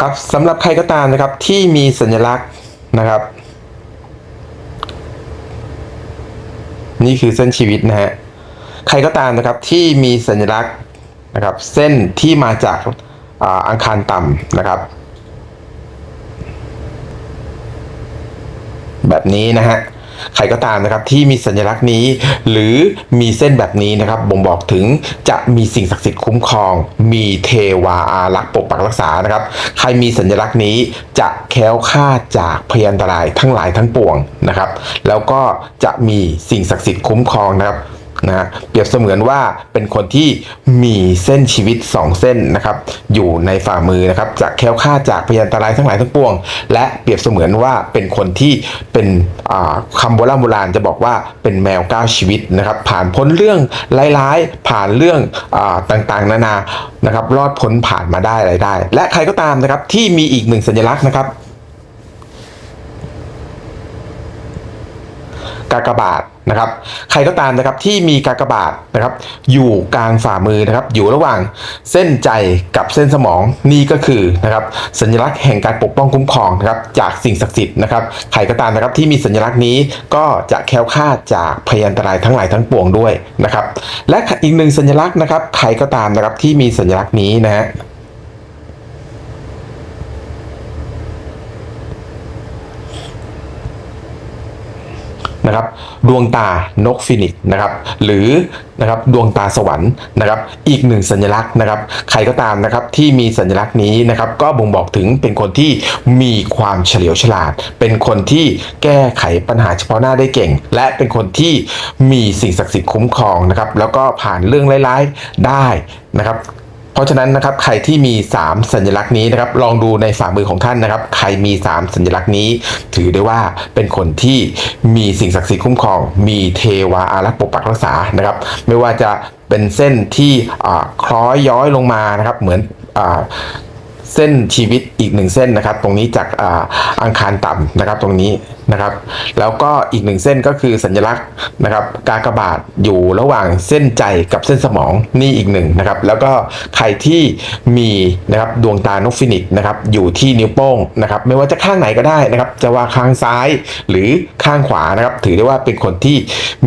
ครับสำหรับใครก็ตามนะครับที่มีสัญลักษณ์นะครับ นี่คือเส้นชีวิตนะฮะใครก็ตามนะครับที่มีสัญลักษณ์นะครับ เส้นที่มาจากอ,อังคารต่ำนะครับ แบบนี้นะฮะ ใครก็ตามนะครับที่มีสัญลักษณ์นี้ หรือมีเส้นแบบนี้นะครับบ่งบอกถึงจะมีสิ่งศักดิ์สิทธิ์คุ้มครอง มีเทวาอารักษ์ปกปักรักษานะครับ ใครมีสัญลักษณ์นี้จะแค้วคลาดจากพยันตรายทั้งหลายทั้งปวงนะครับ แล้วก็จะมีสิ่งศักดิ์สิทธิ์คุ้มครองนะครับ นะเปรียบเสมือนว่าเป็นคนที่มีเส้นชีวิต 2 เส้นนะครับอยู่ในฝ่ามือนะครับจะแคล้วคลาจากพยันตรายทั้งหลายทั้งปวง และเปรียบเสมือนว่าเป็นคนที่เป็นอ่าคำโบราณโบราณจะบอกว่าเป็นแมวก้าวชีวิตนะครับผ่านพ้นเรื่องร้ายๆผ่านเรื่องอต่างๆ นานานะครับรอดพ้นผ่านมาได้อะไรได้ และใครก็ตามนะครับที่มีอีกหนึ่งสัญลักษณ์นะครับ กากบาทนะครับ ใครก็ตามนะครับที่มีกากบาทนะครับ อยู่กลางฝ่ามือนะครับ อยู่ระหว่างเส้นใจกับเส้นสมองนี่ก็คือนะครับ สัญลักษณ์แห่งการปกป้องคุ้มครองนะครับ จากสิ่งศักดิ์สิทธิ์นะครับใครก็ตามนะครับที่มีสัญลักษณ์นี้ก็จะแคล้วคลาดจากพยันตรายทั้งหลายทั้งปวงด้วยนะครับ และอีกหนึ่งสัญลักษณ์นะครับ ใครก็ตามนะครับที่มีสัญลักษณ์นี้นะฮะ นะครับดวงตานกฟินิกซ์นะครับหรือนะครับดวงตาสวรรค์นะครับอีกหนึ่งสัญลักษณ์นะครับใครก็ตามนะครับที่มีสัญลักษณ์นี้นะครับก็บ่งบอกถึงเป็นคนที่มีความเฉลียวฉลาด เป็นคนที่แก้ไขปัญหาเฉพาะหน้าได้เก่ง และเป็นคนที่มีสิ่งศักดิ์สิทธิ์คุ้มครองนะครับแล้วก็ผ่านเรื่องร้ายๆได้นะครับ เพราะฉะนั้นนะครับใครที่มี 3 สัญลักษณ์นี้นะครับลองดูในฝ่ามือของท่านนะครับ ใครมี 3 สัญลักษณ์นี้ ถือได้ว่าเป็นคนที่มีสิ่งศักดิ์สิทธิ์คุ้มครอง มีเทวาอารักษ์ปกปักรักษานะครับ ไม่ว่าจะเป็นเส้นที่คล้อยย้อยลงมานะครับเหมือน เส้นชีวิตอีกหนึ่งเส้นนะครับ ตรงนี้จากอาอังคารต่ำนะครับ ตรงนี้นะครับ แล้วก็อีกหนึ่งเส้นก็คือสัญลักษณ์นะครับ กากบาทอยู่ระหว่างเส้นใจกับเส้นสมองนี่อีกหนึ่งนะครับ แล้วก็ใครที่มีนะครับดวงตานกฟินิกนะครับอยู่ที่นิ้วโป้งนะครับ ไม่ว่าจะข้างไหนก็ได้นะครับ จะว่าข้างซ้ายหรือข้างขวานะครับ ถือได้ว่าเป็นคนที่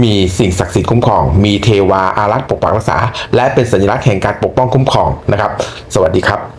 มีสิ่งศักดิ์สิทธิ์คุ้มครอง มีเทวาอารักษ์ปกปักรักษา และเป็นสัญลักษณ์แห่งการปกป้องคุ้มครองนะครับ สวัสดีครับ